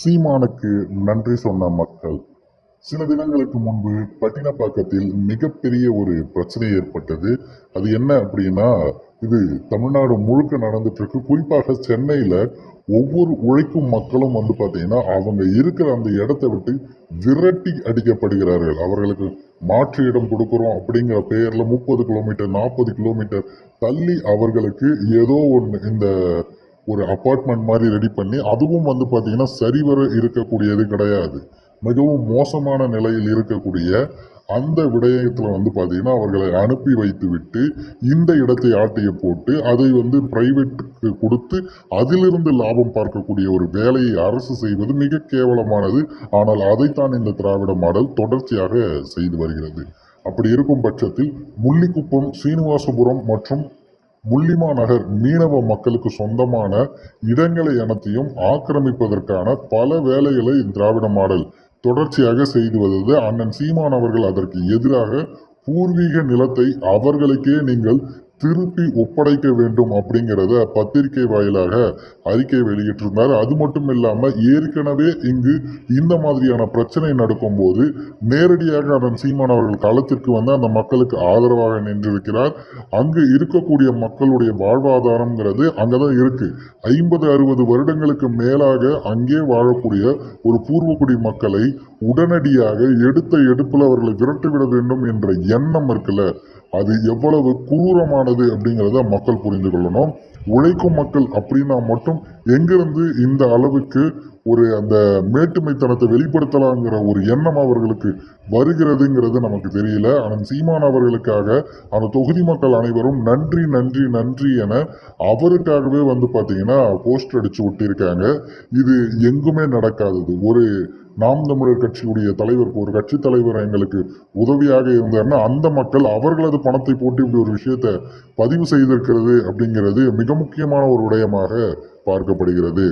சீமானுக்கு நன்றி சொன்ன மக்கள். சில தினங்களுக்கு முன்பு பட்டினப்பாக்கத்தில் மிகப்பெரிய ஒரு பிரச்சனை ஏற்பட்டது. அது என்ன அப்படின்னா இது தமிழ்நாடு முழுக்க நடந்துட்டு இருக்கு குறிப்பாக சென்னையில் ஒவ்வொரு உழைக்கும் மக்களும் வந்து பார்த்தீங்கன்னா அவங்க இருக்கிற அந்த இடத்தை விட்டு விரட்டி அடிக்கப்படுகிறார்கள். அவர்களுக்கு மாற்று இடம் கொடுக்குறோம் அப்படிங்கிற பெயரில் முப்பது கிலோமீட்டர் நாற்பது கிலோமீட்டர் தள்ளி அவர்களுக்கு ஏதோ ஒன்று இந்த ஒரு அப்பார்ட்மெண்ட் மாதிரி ரெடி பண்ணி அதுவும் வந்து பார்த்திங்கன்னா சரிவர இருக்கக்கூடியது கிடையாது. மிகவும் மோசமான நிலையில் இருக்கக்கூடிய அந்த விடயத்தில் வந்து பார்த்தீங்கன்னா அவர்களை அனுப்பி வைத்து விட்டு இந்த இடத்தை ஆட்டைய போட்டு அதை வந்து பிரைவேட்டுக்கு கொடுத்து அதிலிருந்து லாபம் பார்க்கக்கூடிய ஒரு வேலையை அரசு செய்வது மிக கேவலமானது. ஆனால் அதைத்தான் இந்த திராவிட மாடல் தொடர்ச்சியாக செய்து வருகிறது. அப்படி இருக்கும் பட்சத்தில் முள்ளிக்குப்பம் ஸ்ரீனிவாசபுரம் மற்றும் முள்ளிமா நகர் மீனவ மக்களுக்கு சொந்தமான இடங்களை அனைத்தையும் ஆக்கிரமிப்பதற்கான பல வேலைகளை திராவிட மாடல் தொடர்ச்சியாக செய்து வந்தது. அண்ணன் சீமான் அவர்கள் அதற்கு எதிராக பூர்வீக நிலத்தை அவர்களுக்கே நீங்கள் திருப்பி ஒப்படைக்க வேண்டும் அப்படிங்கிறத பத்திரிகை வாயிலாக அறிக்கை வெளியிட்டிருந்தார். அது மட்டும் இல்லாமல் ஏற்கனவே இங்கு இந்த மாதிரியான பிரச்சனை நடக்கும்போது நேரடியாக அதன் சீமான் அவர்கள் களத்திற்கு வந்து அந்த மக்களுக்கு ஆதரவாக நின்றிருக்கிறார். அங்கு இருக்கக்கூடிய மக்களுடைய வாழ்வாதாரம்ங்கிறது அங்கதான் இருக்குது ஐம்பது அறுபது வருடங்களுக்கு மேலாக அங்கே வாழக்கூடிய ஒரு பூர்வக்குடி மக்களை உடனடியாக எடுத்த எடுப்பில் அவர்களை விரட்டிவிட வேண்டும் என்ற எண்ணம் இருக்குல்ல. அது எவ்வளவு குரூரமானது அப்படிங்கிறத மக்கள் புரிந்து கொள்ளணும். உழைக்கும் மக்கள் அப்படின்னா மட்டும் எங்கிருந்து இந்த அளவுக்கு ஒரு அந்த மேட்டுமைத்தனத்தை வெளிப்படுத்தலாங்கிற ஒரு எண்ணம் அவர்களுக்கு வருகிறதுங்கிறது நமக்கு தெரியல. ஆனால் சீமான் அவர்களுக்காக அந்த தொகுதி மக்கள் அனைவரும் நன்றி நன்றி நன்றி என அவருக்காகவே வந்து பார்த்தீங்கன்னா போஸ்டர் அடித்து விட்டிருக்காங்க இது எங்குமே நடக்காதது. ஒரு நாம் தமிழர் கட்சியுடைய தலைவர் ஒரு கட்சி தலைவர் எங்களுக்கு உதவியாக இருந்தார்னா அந்த மக்கள் அவர்களது பணத்தை போட்டு இப்படி ஒரு விஷயத்தை பதிவு செய்திருக்கிறது அப்படிங்கிறது மிக முக்கியமான ஒரு விடயமாக பார்க்கப்படுகிறது.